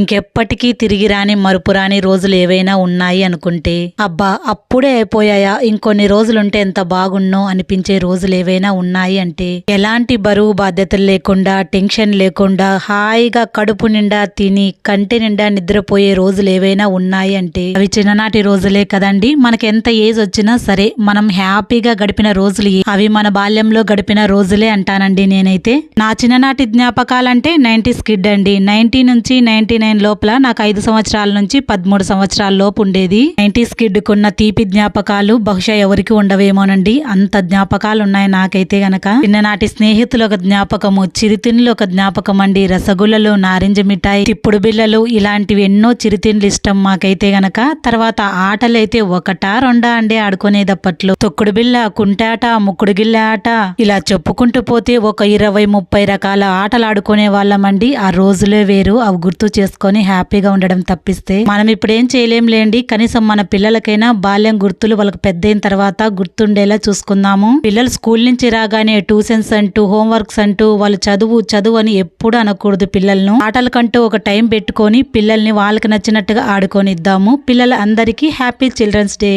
ఇంకెప్పటికీ తిరిగి రాని మరుపు రాని రోజులు ఏవైనా ఉన్నాయి అనుకుంటే అబ్బా అప్పుడే అయిపోయాయా ఇంకొన్ని రోజులుంటే ఎంత బాగున్నో అనిపించే రోజులు ఏవైనా ఉన్నాయి అంటే ఎలాంటి బరువు బాధ్యతలు లేకుండా టెన్షన్ లేకుండా హాయిగా కడుపు నిండా తిని కంటి నిండా నిద్రపోయే రోజులు ఏవైనా ఉన్నాయి అంటే అవి చిన్ననాటి రోజులే కదండి. మనకి ఎంత ఏజ్ వచ్చినా సరే మనం హ్యాపీగా గడిపిన రోజులు అవి మన బాల్యంలో గడిపిన రోజులే అంటానండి నేనైతే. నా చిన్ననాటి జ్ఞాపకాలంటే నైన్టీస్ కిడ్ అండి. నైన్టీ నుంచి నైన్టీ నైన్ లోపల నాకు ఐదు సంవత్సరాల నుంచి పదమూడు సంవత్సరాల లోపు ఉండేది. నైన్టీస్ కిడ్ కున్న తీపి జ్ఞాపకాలు బహుశా ఎవరికి ఉండవేమోనండి. అంత జ్ఞాపకాలు ఉన్నాయి నాకైతే గనక. చిన్ననాటి స్నేహితులు ఒక జ్ఞాపకము చిరుతిండ్లు ఒక జ్ఞాపకం అండి రసగుల్లలు నారింజ మిఠాయి తిప్పుడు బిళ్ళలు ఇలాంటివి ఎన్నో చిరుతిండ్లు ఇష్టం మాకైతే గనక. తర్వాత ఆటలైతే ఒకటా రెండా అండి ఆడుకునేది అప్పట్లో తొక్కుడు బిళ్ళ కుంటాట ముక్కుడు గిల్ల ఆట ఇలా చెప్పుకుంటూ పోతే ఒక ఇరవై ముప్పై రకాల ఆటలు ఆడుకునే వాళ్ళమండి ఆ రోజులే వేరు అవి గుర్తు చేసుకొని హ్యాపీగా ఉండడం తప్పిస్తే మనం ఇప్పుడు ఏం చేయలేం లేండి కనీసం మన పిల్లలకైనా బాల్యం గుర్తులు వాళ్ళకి పెద్ద అయిన తర్వాత గుర్తుండేలా చూసుకుందాము. పిల్లలు స్కూల్ నుంచి రాగానే ట్యూషన్స్ అంటూ హోంవర్క్స్ అంటూ వాళ్ళు చదువు చదువు అని ఎప్పుడు అనకూడదు పిల్లలను. ఆటలకంటూ ఒక టైం పెట్టుకొని పిల్లల్ని వాళ్ళకి నచ్చినట్టుగా ఆడుకొనిద్దాము. పిల్లల అందరికీ హ్యాపీ చిల్డ్రన్స్ డే.